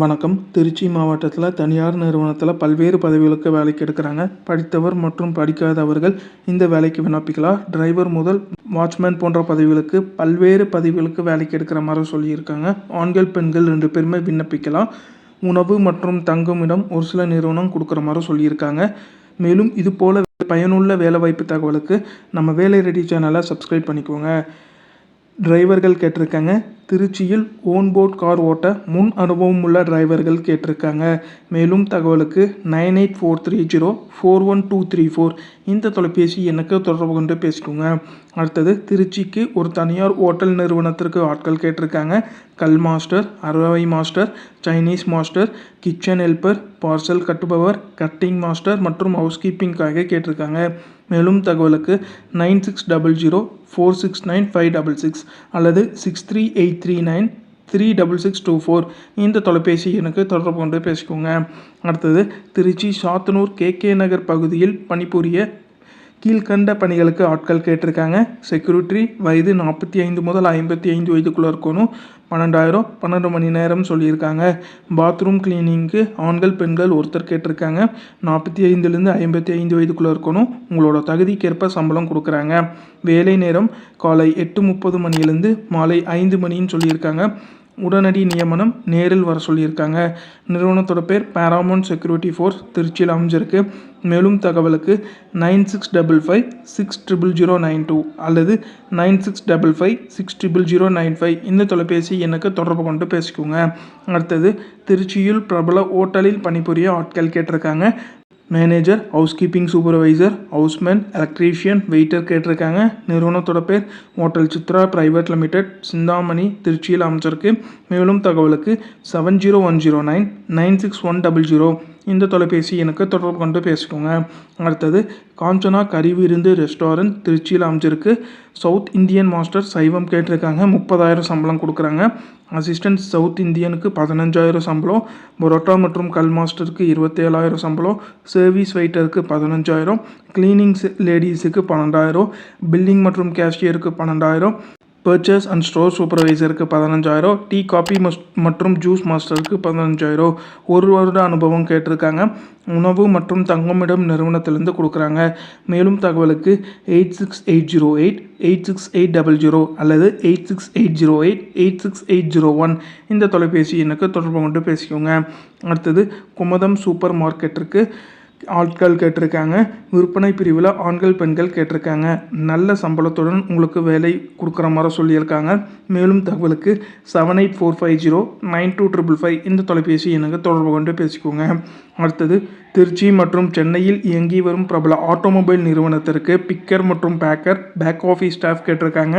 வணக்கம். திருச்சி மாவட்டத்தில் தனியார் நிறுவனத்தில் பல்வேறு பதவிகளுக்கு வேலைக்கு எடுக்கிறாங்க படித்தவர் மற்றும் படிக்காதவர்கள் இந்த வேலைக்கு விண்ணப்பிக்கலாம் டிரைவர் முதல் வாட்ச்மேன் போன்ற பதவிகளுக்கு பல்வேறு பதவிகளுக்கு வேலைக்கு எடுக்கிற மாதிரி சொல்லியிருக்காங்க. ஆண்கள் பெண்கள் ரெண்டு பேருமே விண்ணப்பிக்கலாம் உணவு மற்றும் தங்குமிடம் ஒரு சில நிறுவனம் கொடுக்குற மாதிரி சொல்லியிருக்காங்க. மேலும் இது போல் பயனுள்ள வேலைவாய்ப்பு தகவலுக்கு நம்ம வேலை ரெடி சேனலை சப்ஸ்கிரைப் பண்ணிக்கோங்க. டிரைவர்கள் கேட்டிருக்காங்க. திருச்சியில் ஓன் போர்ட் கார் ஓட்ட முன் அனுபவம் உள்ள டிரைவர்கள் கேட்டிருக்காங்க. மேலும் தகவலுக்கு nine eight four three zero four one two three four இந்த தொலைபேசி எனக்கு தொடர்பு கொண்டு பேசிக்கோங்க. அடுத்தது திருச்சிக்கு ஒரு தனியார் ஓட்டல் நிறுவனத்திற்கு ஆட்கள் கேட்டிருக்காங்க. கல் master அரவை master Chinese master kitchen helper parcel கட்டுபவர் cutting master மற்றும் ஹவுஸ் கீப்பிங்காக கேட்டிருக்காங்க. மேலும் தகவலுக்கு nine six double zero four six nine five double six அல்லது six three eight three nine three double six two four. இந்த தொலைபேசி எனக்கு தொடர்பு கொண்டு பேசிக்கோங்க. அடுத்தது திருச்சி சாத்தனூர் கே கே நகர் பகுதியில் பணிபுரிய கீழ்கண்ட பணிகளுக்கு ஆட்கள் கேட்டிருக்காங்க. செக்யூரிட்டி வயது நாற்பத்தி ஐந்து முதல் ஐம்பத்தி ஐந்து வயதுக்குள்ளே இருக்கணும். பன்னெண்டாயிரம் பன்னெண்டு மணி நேரம் சொல்லியிருக்காங்க. பாத்ரூம் கிளீனிங்க்கு ஆண்கள் பெண்கள் ஒருத்தர் கேட்டிருக்காங்க. நாற்பத்தி ஐந்துலேருந்து ஐம்பத்தி ஐந்து வயதுக்குள்ளே இருக்கணும். உங்களோட தகுதிக்கேற்ப சம்பளம் கொடுக்குறாங்க. வேலை நேரம் காலை எட்டு முப்பது மணிலேருந்து மாலை ஐந்து மணின்னு சொல்லியிருக்காங்க. உடனடி நியமனம் நேரில் வர சொல்லியிருக்காங்க. நிறுவனத்தோட பேர் பேராமௌண்ட் செக்யூரிட்டி ஃபோர்ஸ் திருச்சியில் அமைஞ்சிருக்கு. மேலும் தகவலுக்கு nine six double five six triple zero nine two அல்லது nine six double five six triple zero nine five இந்த தொலைபேசி எனக்கு தொடர்பு கொண்டு பேசிக்கோங்க. அடுத்தது திருச்சியில் பிரபல ஓட்டலில் பணிபுரிய ஆட்கள் கேட்டிருக்காங்க. Manager house keeping supervisor houseman electrician waiter கேட்டிருக்காங்க. நிறுவனத்தோட பேர் hotel Chitra private limited Chintamani திருச்சியில் அமைச்சிருக்கு மேலும் தகவலுக்கு seven zero one zero nine nine six one double zero இந்த தொலைபேசி எனக்கு தொடர்பு கொண்டு பேசிக்கோங்க. அடுத்தது காஞ்சனா கறி விருந்து ரெஸ்டாரண்ட் திருச்சியில் அமைஞ்சிருக்கு. சவுத் இந்தியன் மாஸ்டர் சைவம் கேட்டிருக்காங்க. முப்பதாயிரம் சம்பளம் கொடுக்குறாங்க. அசிஸ்டன்ட் சவுத் இந்தியனுக்கு பதினஞ்சாயிரம் சம்பளம். பரோட்டா மற்றும் கல் மாஸ்டருக்கு இருபத்தேழாயிரம் சம்பளம். சர்வீஸ் வெயிட்டருக்கு பதினஞ்சாயிரம். கிளீனிங்ஸ் லேடிஸுக்கு பன்னெண்டாயிரம். பில்லிங் மற்றும் கேஷியருக்கு பன்னெண்டாயிரம். பர்ச்சேஸ் அண்ட் ஸ்டோர் சூப்பர்வைசருக்கு பதினஞ்சாயிரம் டீ காபி மற்றும் ஜூஸ் மாஸ்டருக்கு பதினஞ்சாயிரம். ஒரு வருட அனுபவம் கேட்டிருக்காங்க. உணவு மற்றும் தங்குமிடம் நிறுவனத்திலேருந்து கொடுக்குறாங்க. மேலும் தகவலுக்கு eight six eight zero eight eight six eight double zero அல்லது eight six eight zero eight eight six eight zero one. இந்த தொலைபேசி எனக்கு தொடர்பு கொண்டு பேசிக்கோங்க. அடுத்தது குமதம் சூப்பர் மார்க்கெட்டிற்கு ஆட்கள் கேட்டிருக்காங்க. விற்பனை பிரிவில் ஆண்கள் பெண்கள் கேட்டிருக்காங்க. நல்ல சம்பளத்துடன் உங்களுக்கு வேலை கொடுக்குற மாதிரி சொல்லியிருக்காங்க. மேலும் தகவலுக்கு seven eight four five zero nine two triple five இந்த தொலைபேசி எனக்கு தொடர்பு கொண்டு பேசிக்கோங்க. அடுத்தது திருச்சி மற்றும் சென்னையில் இயங்கி வரும் பிரபல ஆட்டோமொபைல் நிறுவனத்திற்கு பிக்கர் மற்றும் பேக்கர் பேக் ஆஃபீஸ் ஸ்டாஃப் கேட்டிருக்காங்க.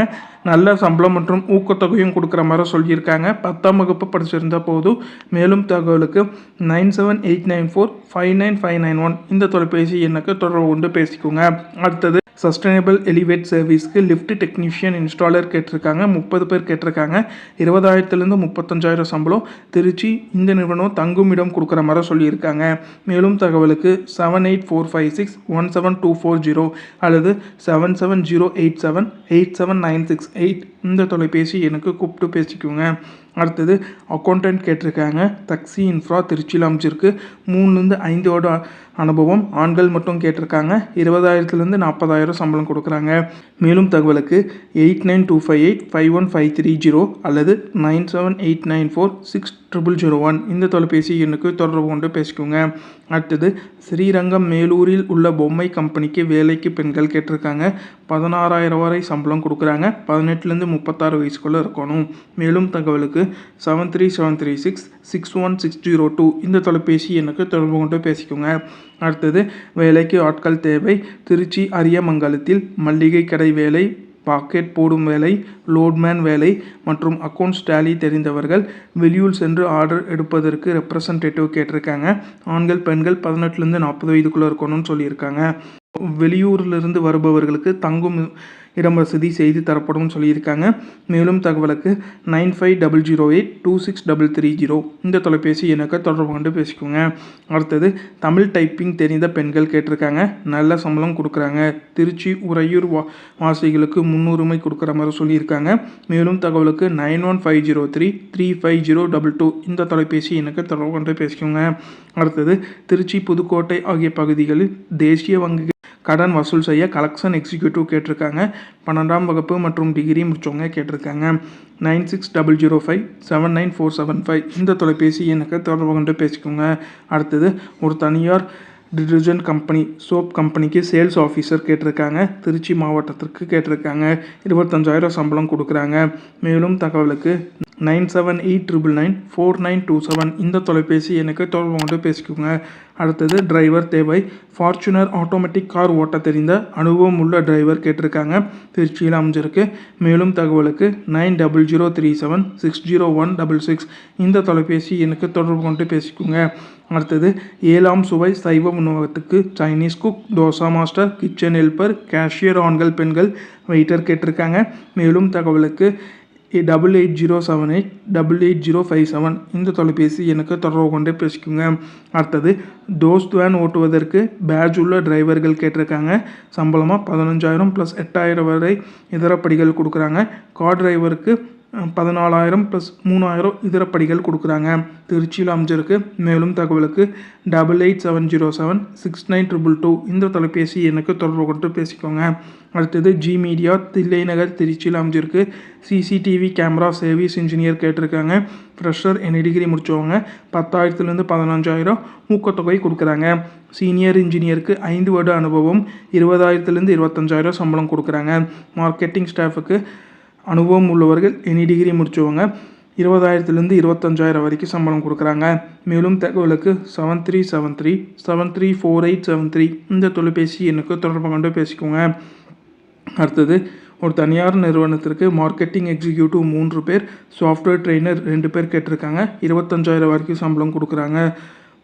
நல்ல சம்பளம் மற்றும் ஊக்கத்தொகையும் கொடுக்குற மாதிரி சொல்லியிருக்காங்க. பத்தாம் வகுப்பு படிச்சிருந்த போதும் மேலும் தகவலுக்கு nine seven eight nine four five nine five nine one இந்த தொலைபேசி எண்ணுக்கு தொடர்பு கொண்டு பேசிக்கோங்க. அடுத்தது சஸ்டைனபிள் எலிவேட் சர்வீஸ்க்கு லிஃப்ட் டெக்னீஷியன் இன்ஸ்டாலர் கேட்டிருக்காங்க. முப்பது பேர் கேட்டிருக்காங்க. இருபதாயிரத்துலேருந்து முப்பத்தஞ்சாயிரம் சம்பளம். திருச்சி இந்த நிறுவனம் தங்குமிடம் கொடுக்குற மாதிரி சொல்லியிருக்காங்க. மேலும் தகவலுக்கு seven eight four five six one seven two four zero அல்லது seven seven zero eight seven eight seven nine six eight இந்த தொலைபேசி எனக்கு கூப்பிட்டு பேசிக்கோங்க. அடுத்தது அக்கௌண்டன்ட் கேட்டிருக்காங்க. தக்ஸி இன்ஃப்ரா திருச்சியில் அமைச்சிருக்கு மூணுலேருந்து ஐந்தோட அனுபவம். ஆண்கள் மட்டும் கேட்டிருக்காங்க. இருபதாயிரத்துலேருந்து நாற்பதாயிரம் சம்பளம் கொடுக்குறாங்க. மேலும் தகவலுக்கு eight nine two five eight five one five three zero அல்லது nine seven eight nine four six triple zero one. இந்த தொலைபேசி எண்ணுக்கு தொடர்பு கொண்டு பேசிக்கோங்க. அடுத்தது ஸ்ரீரங்கம் மேலூரில் உள்ள பொம்மை கம்பெனிக்கு வேலைக்கு பெண்கள் கேட்டிருக்காங்க. பதினாறாயிரம் வரை சம்பளம் கொடுக்குறாங்க. பதினெட்டுலேருந்து முப்பத்தாறு வயசுக்குள்ளே இருக்கணும். மேலும் தகவலுக்கு seven three seven three six six one six zero two இந்த தொலைபேசி எனக்கு தொடர்பு கொண்டு பேசிக்கோங்க. அடுத்தது வேலைக்கு ஆட்கள் தேவை. திருச்சி அரியமங்கலத்தில் மல்லிகை கடை வேலை பாக்கெட் போடும் வேலை லோட்மேன் வேலை மற்றும் அக்கௌண்ட்ஸ் டேலி தெரிந்தவர்கள் வெளியூர் சென்று ஆர்டர் எடுப்பதற்கு ரெப்ரசன்டேட்டிவ் கேட்டிருக்காங்க. ஆண்கள் பெண்கள் பதினெட்டுலேருந்து நாற்பது வயதுக்குள்ளே இருக்கணும்னு சொல்லியிருக்காங்க. வெளியூர்லேருந்து வருபவர்களுக்கு தங்கும் இடம் வசதி செய்து தரப்படும் சொல்லியிருக்காங்க. மேலும் தகவலுக்கு nine five double zero eight two six double three zero இந்த தொலைபேசி எனக்கு தொடர்பு கொண்டு பேசிக்கோங்க. அடுத்தது தமிழ் டைப்பிங் தெரிந்த பெண்கள் கேட்டிருக்காங்க. நல்ல சம்பளம் கொடுக்குறாங்க. திருச்சி உறையூர் வா வாசிகளுக்கு முன்னுரிமை கொடுக்குற மாதிரி சொல்லியிருக்காங்க. மேலும் தகவலுக்கு nine one five zero three three five zero double two இந்த தொலைபேசி எனக்கு தொடர்பு கொண்டு பேசிக்கோங்க. அடுத்தது திருச்சி புதுக்கோட்டை ஆகிய பகுதிகளில் தேசிய வங்கி கடன் வசூல் செய்ய கலெக்ஷன் எக்ஸிக்யூட்டிவ் கேட்டிருக்காங்க. பன்னெண்டாம் வகுப்பு மற்றும் டிகிரி முடித்தவங்க கேட்டிருக்காங்க. Nine six double zero five seven nine four seven five இந்த தொலைபேசி எனக்கு தொடர்பு கொண்டு பேசிக்கோங்க. அடுத்தது ஒரு தனியார் டிடர்ஜென்ட் கம்பெனி சோப் கம்பெனிக்கு சேல்ஸ் ஆஃபீஸர் கேட்டிருக்காங்க. திருச்சி மாவட்டத்திற்கு கேட்டிருக்காங்க. இருபத்தஞ்சாயிரம் சம்பளம் கொடுக்குறாங்க. மேலும் தகவலுக்கு nine seven eight triple nine four nine two seven இந்த தொலைபேசி எனக்கு தொடர்பு கொண்டு பேசிக்கோங்க. அடுத்தது டிரைவர் தேவை. ஃபார்ச்சுனர் ஆட்டோமேட்டிக் கார் ஓட்ட தெரிந்த அனுபவம் உள்ள டிரைவர் கேட்டிருக்காங்க. திருச்சியில் அமைஞ்சிருக்கு. மேலும் தகவலுக்கு nine double zero three seven six zero one double six இந்த தொலைபேசி எனக்கு தொடர்பு கொண்டு பேசிக்கோங்க. அடுத்தது ஏழாம் சுவை சைவ உணவகத்துக்கு Chinese cook dosa master kitchen helper cashier ஆண்கள் பெண்கள் வெயிட்டர் கேட்டிருக்காங்க. மேலும் தகவலுக்கு double eight zero seven eight double eight zero five seven இந்த தொலைபேசி எனக்கு தொடர்பு கொண்டே பேசிக்கோங்க. அடுத்தது டோஸ்ட் வேன் ஓட்டுவதற்கு பேட்ச் உள்ள டிரைவர்கள் கேட்டிருக்காங்க. சம்பளமாக பதினஞ்சாயிரம் ப்ளஸ் எட்டாயிரம் வரை இதர படிகள் கொடுக்குறாங்க. கார் டிரைவருக்கு பதினாலாயிரம் ப்ளஸ் மூணாயிரம் இதர படிகள் கொடுக்குறாங்க. திருச்சியில் அமைஞ்சிருக்கு. மேலும் தகவலுக்கு double eight seven zero seven six nine triple two இந்த தொலைபேசி எனக்கு தொடர்பு கொண்டு பேசிக்கோங்க. அடுத்தது ஜி மீடியா தில்லை நகர் திருச்சியில் அமைஞ்சிருக்கு. சிசிடிவி கேமரா சர்வீஸ் இன்ஜினியர் கேட்டிருக்காங்க. ஃப்ரெஷர் எனி டிகிரி முடித்தவங்க பத்தாயிரத்துலேருந்து பதினஞ்சாயிரம் ஊக்கத்தொகை கொடுக்குறாங்க. சீனியர் இன்ஜினியருக்கு ஐந்து வருட அனுபவம் இருபதாயிரத்துலேருந்து இருபத்தஞ்சாயிரம் சம்பளம் கொடுக்குறாங்க. மார்க்கெட்டிங் ஸ்டாஃபுக்கு அனுபவம் உள்ளவர்கள் எனி டிகிரி முடித்தவங்க இருபதாயிரத்துலேருந்து இருபத்தஞ்சாயிரம் வரைக்கும் சம்பளம் கொடுக்குறாங்க. மேலும் தகவலுக்கு seven three seven three seven three four eight seven three இந்த தொலைபேசி எனக்கு தொடர்பு கொண்டு பேசிக்கோங்க. அடுத்தது ஒரு தனியார் நிறுவனத்திற்கு மார்க்கெட்டிங் எக்ஸிக்யூட்டிவ் மூன்று பேர் சாஃப்ட்வேர் ட்ரெயினர் ரெண்டு பேர் கேட்டிருக்காங்க. இருபத்தஞ்சாயிரம் வரைக்கும் சம்பளம் கொடுக்குறாங்க.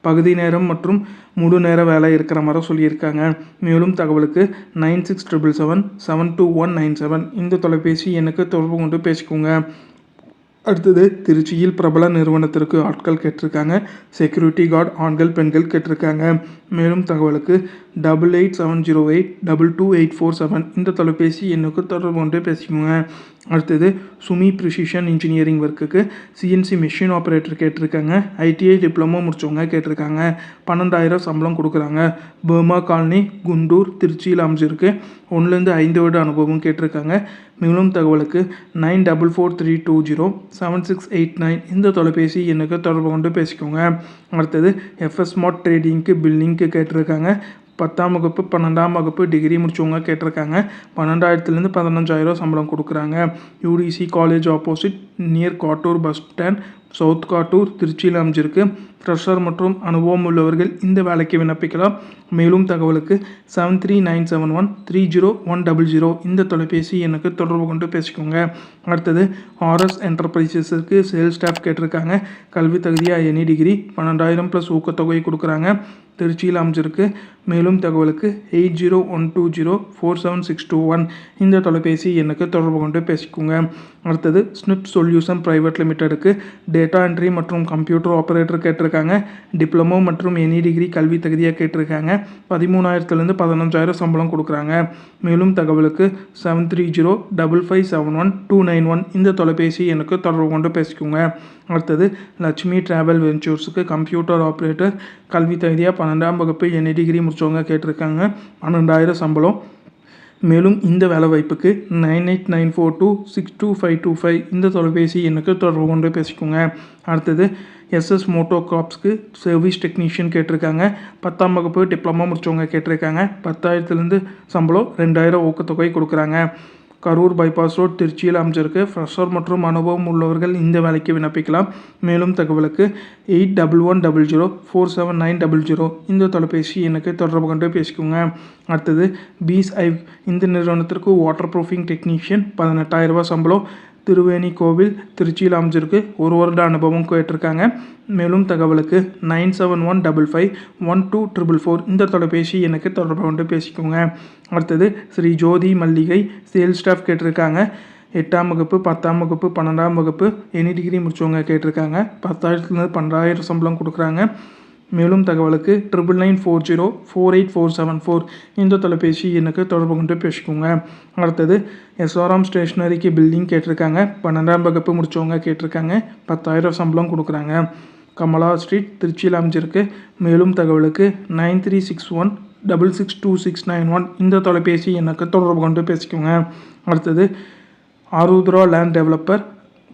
பகுதி நேரம் மற்றும் முழு நேர வேலை இருக்கிற மாதிரி சொல்லியிருக்காங்க. மேலும் தகவலுக்கு nine six triple seven seven two one nine seven இந்த தொலைபேசி எனக்கு தொடர்பு கொண்டு பேசிக்கோங்க. அடுத்தது திருச்சியில் பிரபல நிறுவனத்திற்கு ஆட்கள் கேட்டிருக்காங்க. செக்யூரிட்டி கார்டு ஆண்கள் பெண்கள் கேட்டிருக்காங்க. மேலும் தகவலுக்கு double eight seven zero eight double two eight four seven இந்த தொலைபேசி எண்ணுக்கு தொடர்பு கொண்டு பேசிக்கோங்க. அடுத்தது சுமி ப்ரிசிஷன் இன்ஜினியரிங் ஒர்க்குக்கு சிஎன்சி மிஷின் ஆப்ரேட்டர் கேட்டிருக்காங்க. ஐடிஐ டிப்ளமோ முடித்தவங்க கேட்டிருக்காங்க. பன்னெண்டாயிரம் சம்பளம் கொடுக்குறாங்க. பர்மா காலனி குண்டூர் திருச்சியில் அமைஞ்சிருக்கு ஒன்றுலேருந்து ஐந்து வருட அனுபவம் கேட்டிருக்காங்க. மேலும் தகவலுக்கு nine double four three two zero seven six eight nine இந்த தொலைபேசி எண்ணுக்கு தொடர்பு கொண்டு பேசிக்கோங்க. அடுத்தது எஃப்எஸ் ஸ்மார்ட் ட்ரேடிங்க்கு பில்லிங்க்கு கேட்டிருக்காங்க. பத்தாம் வகுப்பு பன்னெண்டாம் வகுப்பு டிகிரி முடிச்சவங்க கேட்டிருக்காங்க. பன்னெண்டாயிரத்துலேருந்து பதினஞ்சாயிரம் சம்பளம் கொடுக்குறாங்க. UDC college opposite near Kattur bus stand south Kattur திருச்சியில் அமைஞ்சிருக்கு. ஃப்ரெஷர் மற்றும் அனுபவம் உள்ளவர்கள் இந்த வேலைக்கு விண்ணப்பிக்கலாம். மேலும் தகவலுக்கு seven three nine seven one three zero one double zero இந்த தொலைபேசி எனக்கு தொடர்பு கொண்டு பேசிக்கோங்க. அடுத்தது ஆர்எஸ் என்டர்பிரைசஸுக்கு சேல்ஸ் ஸ்டாஃப் கேட்டிருக்காங்க. கல்வி தகுதியாக எனி டிகிரி பன்னெண்டாயிரம் ப்ளஸ் ஊக்கத்தொகை கொடுக்குறாங்க. திருச்சியில் அமைஞ்சிருக்கு. மேலும் தகவலுக்கு eight zero one two zero four seven six two one இந்த தொலைபேசி எனக்கு தொடர்பு கொண்டு பேசிக்கோங்க. அடுத்தது ஸ்னிப் சொல்யூஷன் ப்ரைவேட் லிமிட்டெடுக்கு டேட்டா என்ட்ரி மற்றும் கம்ப்யூட்டர் ஆப்ரேட்டர் கேட்டிருக்காங்க. டிப்ளமோ மற்றும் எனி டிகிரி கல்வி தகுதியாக கேட்டிருக்காங்க. பதிமூணாயிரத்துலேருந்து பதினஞ்சாயிரம் சம்பளம் கொடுக்குறாங்க. மேலும் தகவலுக்கு seven three zero double five seven one two nine one இந்த தொலைபேசி எனக்கு தொடர்பு கொண்டு பேசிக்கோங்க. அடுத்தது லட்சுமி ட்ராவல் வெஞ்சூர்ஸுக்கு கம்ப்யூட்டர் ஆப்ரேட்டர் கல்வி தகுதியாக பன்னெண்டாம் வகுப்பு எனி டிகிரி முடித்தவங்க கேட்டிருக்காங்க. பன்னெண்டாயிரம் சம்பளம். மேலும் இந்த வேலை வாய்ப்புக்கு nine eight nine four two six two five two five இந்த தொலைபேசி எனக்கு தொடர்பு கொண்டு பேசிக்கோங்க. அடுத்தது எஸ்எஸ் மோட்டோ கிராப்ஸ்க்கு சர்வீஸ் டெக்னீஷியன் கேட்டிருக்காங்க. பத்தாம் வகுப்பு டிப்ளமா முடித்தவங்க கேட்டிருக்காங்க. பத்தாயிரத்துலேருந்து சம்பளம் ரெண்டாயிரம் ஊக்கத்தொகை கொடுக்குறாங்க. கரூர் பைபாஸ் ரோட் திருச்சியில் அமைச்சிருக்கு ஃப்ரெஷர் மற்றும் அனுபவம் உள்ளவர்கள் இந்த வேலைக்கு விண்ணப்பிக்கலாம். மேலும் தகவலுக்கு eight double one double zero four seven nine double zero. இந்த தொலைபேசி எனக்கு தொடர்பு கொண்டு பேசிக்கோங்க. அடுத்தது பிஎஸ்ஐ இந்த நிறுவனத்திற்கு வாட்டர் ப்ரூஃபிங் டெக்னீஷியன் பதினெட்டாயிரரூபா சம்பளம். திருவேணி கோவில் திருச்சியில் அமைஞ்சிருக்கு. ஒரு வருட அனுபவம் கேட்டிருக்காங்க. மேலும் தகவலுக்கு nine seven one double five one two triple four இந்த தொலைபேசி எனக்கு தொடர்பு கொண்டு பேசிக்கோங்க. அடுத்தது ஸ்ரீ ஜோதி மல்லிகை சேல்ஸ் ஸ்டாஃப் கேட்டிருக்காங்க. எட்டாம் வகுப்பு பத்தாம் வகுப்பு பன்னெண்டாம் வகுப்பு எனி டிகிரி முடிச்சவங்க கேட்டிருக்காங்க. பத்தாயிரத்துலேருந்து பன்னெண்டாயிரம் சம்பளம் கொடுக்குறாங்க. மேலும் தகவலுக்கு triple nine four zero four eight four seven four இந்த தொலைபேசி எனக்கு தொடர்பு கொண்டு பேசிக்கோங்க. அடுத்தது எஸ்ஆர்எம் ஸ்டேஷ்னரிக்கு பில்டிங் கேட்டிருக்காங்க. பன்னெண்டாம் வகுப்பு முடித்தவங்க கேட்டிருக்காங்க. பத்தாயிரம் சம்பளம் கொடுக்குறாங்க. கமலா ஸ்ட்ரீட் திருச்சியில் அமைஞ்சிருக்கு. மேலும் தகவலுக்கு nine three six one double six two six nine one இந்த தொலைபேசி எனக்கு தொடர்பு கொண்டு பேசிக்கோங்க. அடுத்தது Aarudhra land developer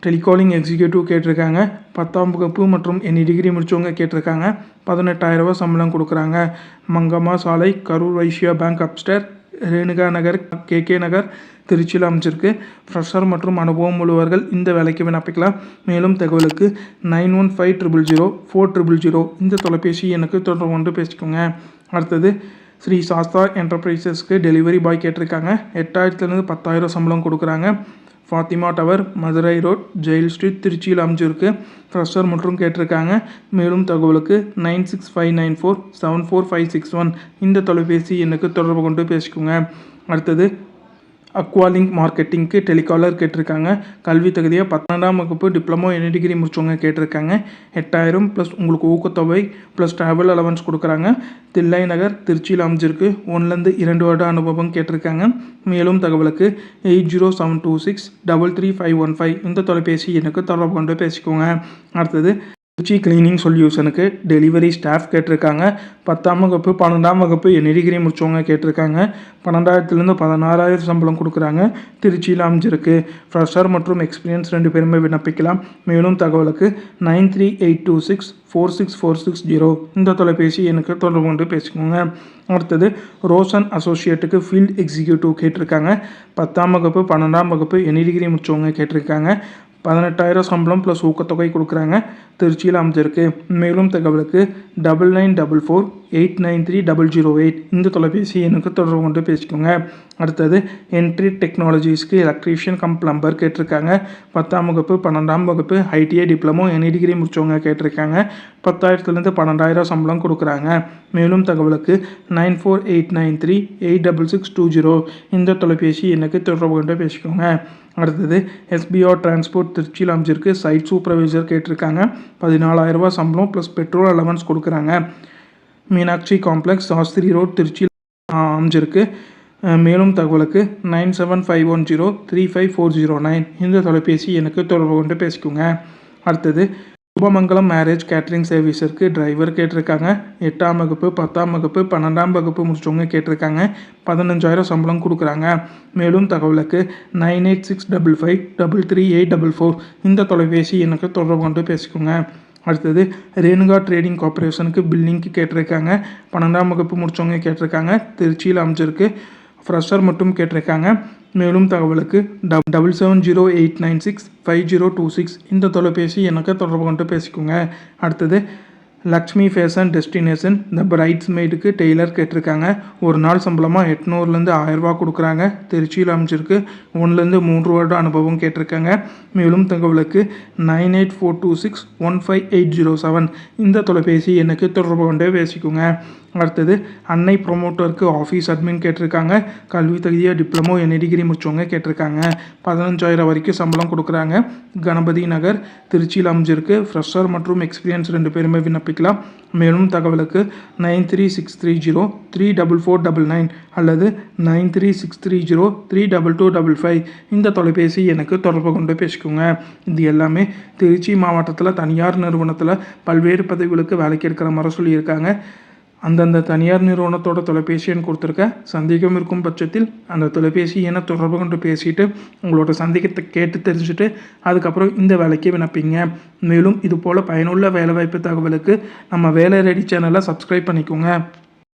telecalling executive கேட்டிருக்காங்க. பத்தாம் வகுப்பு மற்றும் எனி டிகிரி e. முடித்தவங்க கேட்டிருக்காங்க. பதினெட்டாயிரரூபா சம்பளம் கொடுக்குறாங்க. மங்கம்மா சாலை Karur Vysya bank upstairs Renuka Nagar K K Nagar திருச்சியில் அமைச்சிருக்கு ஃப்ரெஷர் மற்றும் அனுபவம் உள்ளவர்கள் இந்த வேலைக்கு விண்ணப்பிக்கலாம் மேலும் தகவலுக்கு nine one five triple zero four triple zero இந்த தொலைபேசி எனக்கு தொடர்பு கொண்டு பேசிக்கோங்க. அடுத்தது ஸ்ரீ சாஸ்தா என்டர்பிரைசஸ்க்கு டெலிவரி பாய் கேட்டிருக்காங்க. எட்டாயிரத்துலேருந்து பத்தாயிரம் சம்பளம் கொடுக்குறாங்க. Fatima tower Madurai road jail street திருச்சியில் அமைஞ்சிருக்கு. ஃப்ரெஷர் மற்றும் கேட்டிருக்காங்க. மேலும் தகவலுக்கு nine six five nine four seven four five six one. இந்த தொலைபேசி எனக்கு தொடர்பு கொண்டு பேசிக்கோங்க. அடுத்தது அக்வாலிங்க் மார்க்கெட்டிங்க்கு டெலிகாலர் கேட்டிருக்காங்க. கல்வி தகுதியாக பன்னெண்டாம் வகுப்பு டிப்ளமோ என்ன டிகிரி முடிச்சவங்க கேட்டிருக்காங்க. எட்டாயிரம் ப்ளஸ் உங்களுக்கு ஊக்கத்தொகை ப்ளஸ் ட்ராவல் அலவன்ஸ் கொடுக்குறாங்க. தில்லை நகர் திருச்சியில் அமைஞ்சிருக்கு. ஒன்லேருந்து இரண்டு வருட அனுபவம் கேட்டிருக்காங்க. மேலும் தகவலுக்கு eight zero seven two six double three five one five இந்த தொலைபேசி எனக்கு தொடர்பு கொண்டு பேசிக்கோங்க. அடுத்தது திருச்சி கிளீனிங் சொல்யூஷனுக்கு டெலிவரி ஸ்டாஃப் கேட்டிருக்காங்க. பத்தாம் வகுப்பு பன்னெண்டாம் வகுப்பு என் டிகிரி முடிச்சவங்க கேட்டிருக்காங்க. பன்னெண்டாயிரத்துலேருந்து பதினாறாயிரம் சம்பளம் கொடுக்குறாங்க. திருச்சியில் அமைஞ்சிருக்கு. ஃப்ரெஷர் மற்றும் எக்ஸ்பீரியன்ஸ் ரெண்டு பேருமே விண்ணப்பிக்கலாம். மேலும் தகவலுக்கு nine three eight two six four six four six zero. இந்த தொலைபேசி எனக்கு தொடர்பு கொண்டு பேசிக்கோங்க. அடுத்தது ரோஷன் அசோசியேட்டுக்கு ஃபீல்ட் எக்ஸிக்யூட்டிவ் கேட்டிருக்காங்க. பத்தாம் வகுப்பு பன்னெண்டாம் வகுப்பு எனி டிகிரி முடிச்சவங்க கேட்டிருக்காங்க. பதினெட்டாயிரம் சம்பளம் ப்ளஸ் ஊக்கத்தொகை கொடுக்குறாங்க. திருச்சியில் அமைஞ்சிருக்கு. மேலும் தகவலுக்கு double nine double four eight nine three double zero eight இந்த தொலைபேசி எனக்கு தொடர்பு கொண்டு பேசிக்கோங்க. அடுத்தது என்ட்ரி டெக்னாலஜிஸ்க்கு எலக்ட்ரீஷியன் கம் பிளம்பர் கேட்டிருக்காங்க. பத்தாம் வகுப்பு பன்னெண்டாம் வகுப்பு ஐடிஐ டிப்ளமோ எனி டிகிரி முடித்தவங்க கேட்டிருக்காங்க. பத்தாயிரத்துலேருந்து பன்னெண்டாயிரம் சம்பளம் கொடுக்குறாங்க. மேலும் தகவலுக்கு nine four eight nine three eight double six two zero இந்த தொலைபேசி எனக்கு தொடர்பு கொண்டு பேசிக்கோங்க. அடுத்தது எஸ்பிஆர் டிரான்ஸ்போர்ட் திருச்சியில் அமைச்சிருக்கு சைட் சூப்பர்வைசர் கேட்டிருக்காங்க. பதினாலாயிரரூபா சம்பளம் ப்ளஸ் பெட்ரோல் அலவன்ஸ் கொடுக்குறாங்க. மீனாட்சி காம்ப்ளெக்ஸ் சாஸ்திரி ரோட் திருச்சியில் அமைஞ்சிருக்கு. மேலும் தகவலுக்கு nine seven five one zero three five four zero nine இந்த தொலைபேசி எனக்கு தொடர்பு கொண்டு பேசிக்கோங்க. அடுத்தது கும்பமங்கலம் மேரேஜ் கேட்ரிங் சர்வீஸிற்கு டிரைவர் கேட்டிருக்காங்க. எட்டாம் வகுப்பு பத்தாம் வகுப்பு பன்னெண்டாம் வகுப்பு முடிச்சவங்க கேட்டிருக்காங்க. பதினஞ்சாயிரம் சம்பளம் கொடுக்குறாங்க. மேலும் தகவலுக்கு nine eight six double five double three eight double four இந்த தொலைபேசி எனக்கு தொடர்பு கொண்டு பேசிக்கோங்க. அடுத்தது ரேணுகா ட்ரேடிங் கார்பரேஷனுக்கு பில்லிங்க்கு கேட்டிருக்காங்க. பன்னெண்டாம் வகுப்பு முடித்தவங்க கேட்டிருக்காங்க. திருச்சியில் அமைச்சிருக்கு ஃப்ரெஷர் மட்டும் கேட்டிருக்காங்க. மேலும் தகவலுக்கு dub double seven zero eight nine six five zero two six இந்த தொலைபேசி எனக்கு தொடர்பு கொண்டு பேசிக்கோங்க. அடுத்தது லக்ஷ்மி ஃபேஷன் டெஸ்டினேஷன் இந்த பிரைட்ஸ் மெய்டுக்கு டெய்லர் கேட்டிருக்காங்க. ஒரு நாள் சம்பளமாக எட்நூறுலேருந்து ஆயிரரூபா கொடுக்குறாங்க. திருச்சியில் அமைச்சிருக்கு ஒன்றுலேருந்து மூன்று வருட அனுபவம் கேட்டிருக்காங்க. மேலும் தகவலுக்கு nine eight four two six one five eight zero seven இந்த தொலைபேசி எனக்கு தொடர்பு கொண்டே பேசிக்கோங்க. அடுத்தது அன்னை ப்ரொமோட்டருக்கு ஆஃபீஸ் அட்மின் கேட்டிருக்காங்க. கல்வி தகுதியாக டிப்ளமோ என்ன டிகிரி முடிச்சவங்க கேட்டிருக்காங்க. பதினஞ்சாயிரம் வரைக்கும் சம்பளம் கொடுக்குறாங்க. கணபதி நகர் திருச்சியில் அமைஞ்சிருக்கு. ஃப்ரெஷர் மற்றும் எக்ஸ்பீரியன்ஸ் ரெண்டு பேருமே விண்ணப்பிக்கலாம். மேலும் தகவலுக்கு nine three six three zero three double four double nine அல்லது nine three six three zero three double two double five இந்த தொலைபேசி எனக்கு தொடர்பு கொண்டு பேசிக்கோங்க. இது எல்லாமே திருச்சி மாவட்டத்தில் தனியார் நிறுவனத்தில் பல்வேறு பதவிகளுக்கு வேலைக்கு எடுக்கிற மாதிரி சொல்லியிருக்காங்க. அந்தந்த தனியார் நிறுவனத்தோட தொலைபேசி எண் கொடுத்துருக்கேன் சந்தேகம் இருக்கும் பட்சத்தில் அந்த தொலைபேசி எண்ணை தொடர்பு கொண்டு பேசிட்டு உங்களோட சந்தேகத்தை கேட்டு தெரிஞ்சுட்டு அதுக்கப்புறம் இந்த வேலைக்கு விண்ணப்பிங்க. மேலும் இது போல் பயனுள்ள வேலைவாய்ப்பு தகவலுக்கு நம்ம வேலை ரெடி சேனலை சப்ஸ்கிரைப் பண்ணிக்கோங்க.